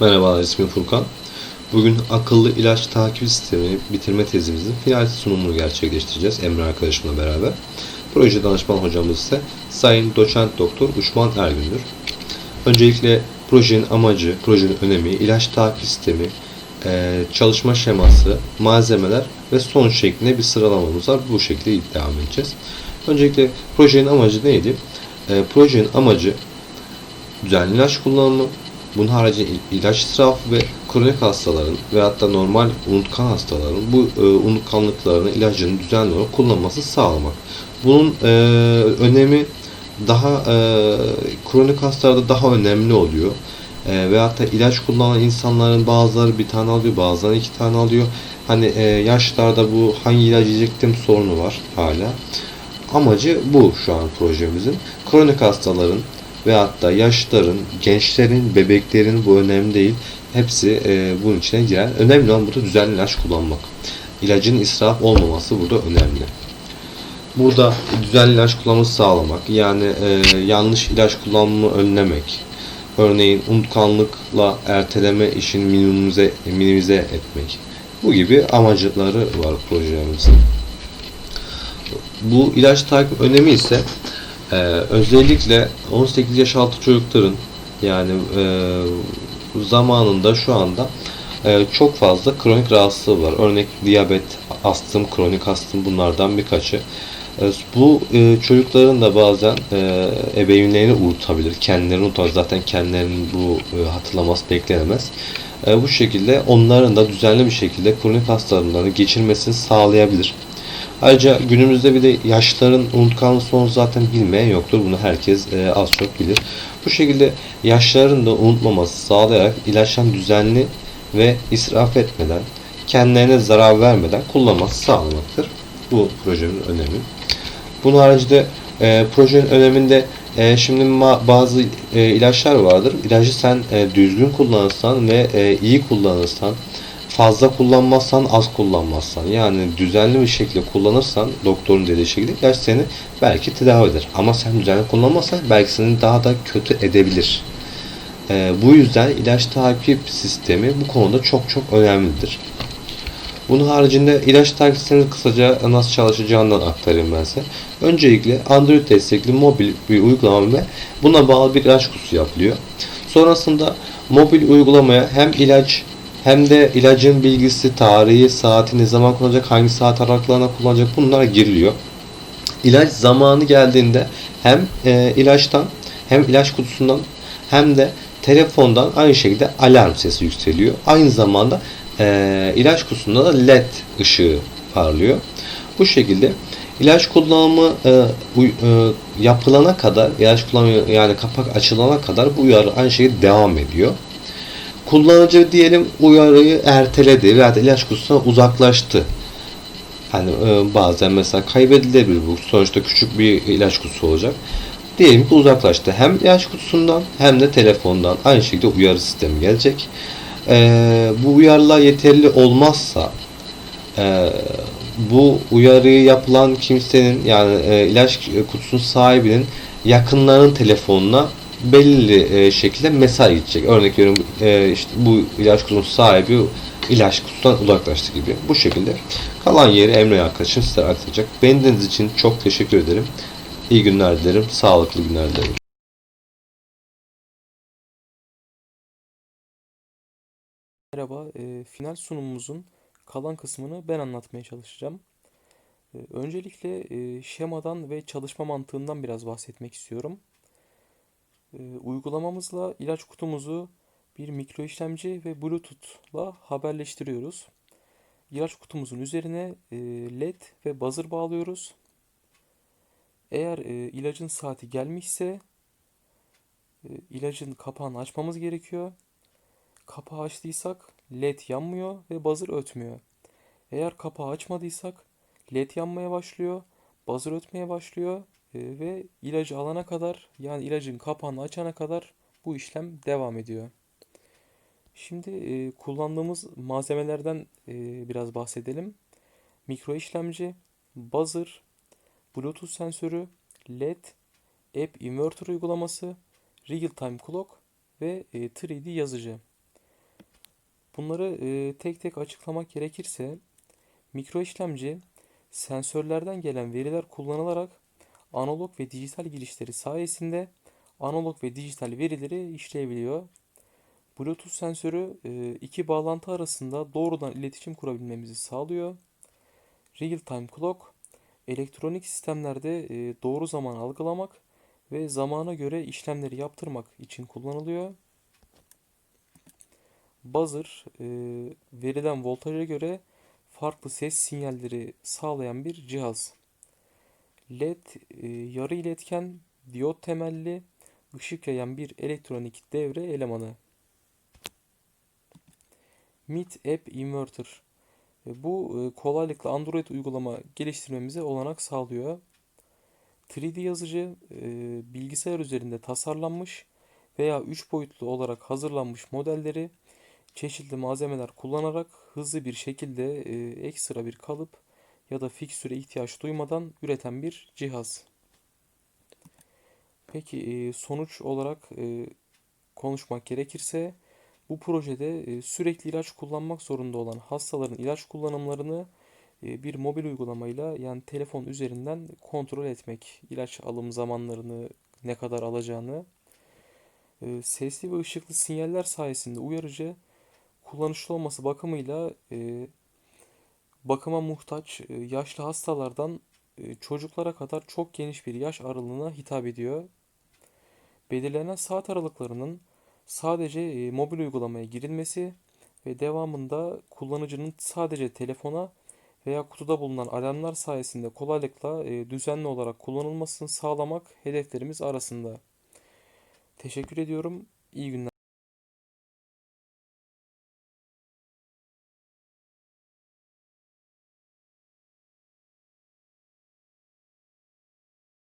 Merhabalar ismim Furkan. Bugün akıllı ilaç takip sistemi bitirme tezimizin final sunumunu gerçekleştireceğiz Emre arkadaşımla beraber. Proje danışman hocamız ise Sayın Doçent Doktor Uşman Ergündür. Öncelikle projenin amacı, projenin önemi, ilaç takip sistemi, eee, çalışma şeması, malzemeler ve sonuç şeklinde bir sıralamamız var. Bu şekilde devam edeceğiz. Öncelikle projenin amacı neydi? Eee, projenin amacı düzenli ilaç kullanımı, bunun haricinde il- ilaç israfı ve kronik hastaların ve hatta normal unutkan hastaların bu e, unutkanlıklarını ilacını düzenli olarak kullanması sağlamak. Bunun e, önemi daha e, kronik hastalarda daha önemli oluyor. E, ve hatta ilaç kullanan insanların bazıları bir tane alıyor, bazıları iki tane alıyor. Hani e, yaşlarda bu hangi ilacı yiyecektim sorunu var hala. Amacı bu şu an projemizin. Kronik hastaların ve hatta yaşlıların, gençlerin, bebeklerin bu önemli değil. Hepsi e, bunun içine girer. Önemli olan burada düzenli ilaç kullanmak. İlacın israf olmaması burada önemli. Burada düzenli ilaç kullanması sağlamak, yani e, yanlış ilaç kullanımını önlemek, örneğin unutkanlıkla erteleme işini minimize, minimize etmek. Bu gibi amacları var projemizin. Bu ilaç takip önemi ise e, özellikle 18 yaş altı çocukların yani e, zamanında şu anda e, çok fazla kronik rahatsızlığı var. Örnek diyabet, astım, kronik astım bunlardan birkaçı. E, bu e, çocukların da bazen e, ebeveynlerini unutabilir. Kendilerini unutabilir. Zaten kendilerinin bu e, hatırlaması beklenemez. E, bu şekilde onların da düzenli bir şekilde kronik hastalıklarını geçirmesini sağlayabilir. Ayrıca günümüzde bir de yaşlıların unutkanlığı sorunu zaten bilmeyen yoktur. Bunu herkes e, az çok bilir. Bu şekilde yaşlıların da unutmaması sağlayarak ilaçtan düzenli ve israf etmeden, kendilerine zarar vermeden kullanması sağlamaktır. Bu projenin önemi. Bunun haricinde e, projenin öneminde e, şimdi bazı e, ilaçlar vardır. İlacı sen e, düzgün kullanırsan ve e, iyi kullanırsan, fazla kullanmazsan, az kullanmazsan, yani düzenli bir şekilde kullanırsan, doktorun dediği şekilde ilaç seni belki tedavi eder. Ama sen düzenli kullanmazsan belki seni daha da kötü edebilir. E, bu yüzden ilaç takip sistemi bu konuda çok çok önemlidir. Bunun haricinde ilaç takip sisteminin kısaca nasıl çalışacağından aktarayım ben size. Öncelikle Android destekli mobil bir uygulama ve buna bağlı bir ilaç kutusu yapılıyor. Sonrasında mobil uygulamaya hem ilaç hem de ilacın bilgisi, tarihi, saati, ne zaman kullanacak, hangi saat aralıklarına kullanacak bunlar giriliyor. İlaç zamanı geldiğinde hem e, ilaçtan hem ilaç kutusundan hem de telefondan aynı şekilde alarm sesi yükseliyor. Aynı zamanda e, ilaç kutusunda da led ışığı parlıyor. Bu şekilde ilaç kullanımı e, uy- e, yapılana kadar ilaç kullanımı yani kapak açılana kadar bu uyarı aynı şekilde devam ediyor. Kullanıcı diyelim uyarıyı erteledi veya ilaç kutusuna uzaklaştı. Hani e, bazen mesela kaybedilebilir bu. Sonuçta küçük bir ilaç kutusu olacak. Diyelim ki uzaklaştı. Hem ilaç kutusundan hem de telefondan aynı şekilde uyarı sistemi gelecek. E, bu uyarılar yeterli olmazsa e, bu uyarıyı yapılan kimsenin yani e, ilaç kutusunun sahibinin yakınlarının telefonuna belli e, şekilde mesaj gidecek. Örnek veriyorum e, işte bu ilaç kutusunun sahibi ilaç kutusundan uzaklaştı gibi. Bu şekilde kalan yeri Emre arkadaşım size aktaracak. Beni dinlediğiniz için çok teşekkür ederim. İyi günler dilerim. Sağlıklı günler dilerim. Merhaba, e, final sunumumuzun kalan kısmını ben anlatmaya çalışacağım. E, öncelikle e, şemadan ve çalışma mantığından biraz bahsetmek istiyorum. E, uygulamamızla ilaç kutumuzu bir mikro işlemci ve Bluetooth'la haberleştiriyoruz. İlaç kutumuzun üzerine e, LED ve buzzer bağlıyoruz. Eğer e, ilacın saati gelmişse e, ilacın kapağını açmamız gerekiyor. Kapağı açtıysak led yanmıyor ve buzzer ötmüyor. Eğer kapağı açmadıysak led yanmaya başlıyor, buzzer ötmeye başlıyor ve ilacı alana kadar yani ilacın kapağını açana kadar bu işlem devam ediyor. Şimdi e, kullandığımız malzemelerden e, biraz bahsedelim. Mikro işlemci, buzzer, Bluetooth sensörü, LED, App Inverter uygulaması, Real Time Clock ve e, 3D yazıcı. Bunları e, tek tek açıklamak gerekirse mikro işlemci sensörlerden gelen veriler kullanılarak analog ve dijital girişleri sayesinde analog ve dijital verileri işleyebiliyor. Bluetooth sensörü e, iki bağlantı arasında doğrudan iletişim kurabilmemizi sağlıyor. Real-time clock elektronik sistemlerde e, doğru zaman algılamak ve zamana göre işlemleri yaptırmak için kullanılıyor. Buzzer e, verilen voltaja göre farklı ses sinyalleri sağlayan bir cihaz. LED e, yarı iletken diyot temelli ışık yayan bir elektronik devre elemanı. MIT App Inverter. E, Bu e, kolaylıkla Android uygulama geliştirmemize olanak sağlıyor. 3D yazıcı e, bilgisayar üzerinde tasarlanmış veya 3 boyutlu olarak hazırlanmış modelleri çeşitli malzemeler kullanarak hızlı bir şekilde ekstra bir kalıp ya da fikstüre ihtiyaç duymadan üreten bir cihaz. Peki e, sonuç olarak e, konuşmak gerekirse bu projede e, sürekli ilaç kullanmak zorunda olan hastaların ilaç kullanımlarını bir mobil uygulamayla yani telefon üzerinden kontrol etmek, ilaç alım zamanlarını, ne kadar alacağını, sesli ve ışıklı sinyaller sayesinde uyarıcı kullanışlı olması bakımıyla bakıma muhtaç e, yaşlı hastalardan e, çocuklara kadar çok geniş bir yaş aralığına hitap ediyor. Belirlenen saat aralıklarının sadece e, mobil uygulamaya girilmesi ve devamında kullanıcının sadece telefona veya kutuda bulunan alarmlar sayesinde kolaylıkla düzenli olarak kullanılmasını sağlamak hedeflerimiz arasında. Teşekkür ediyorum. İyi günler.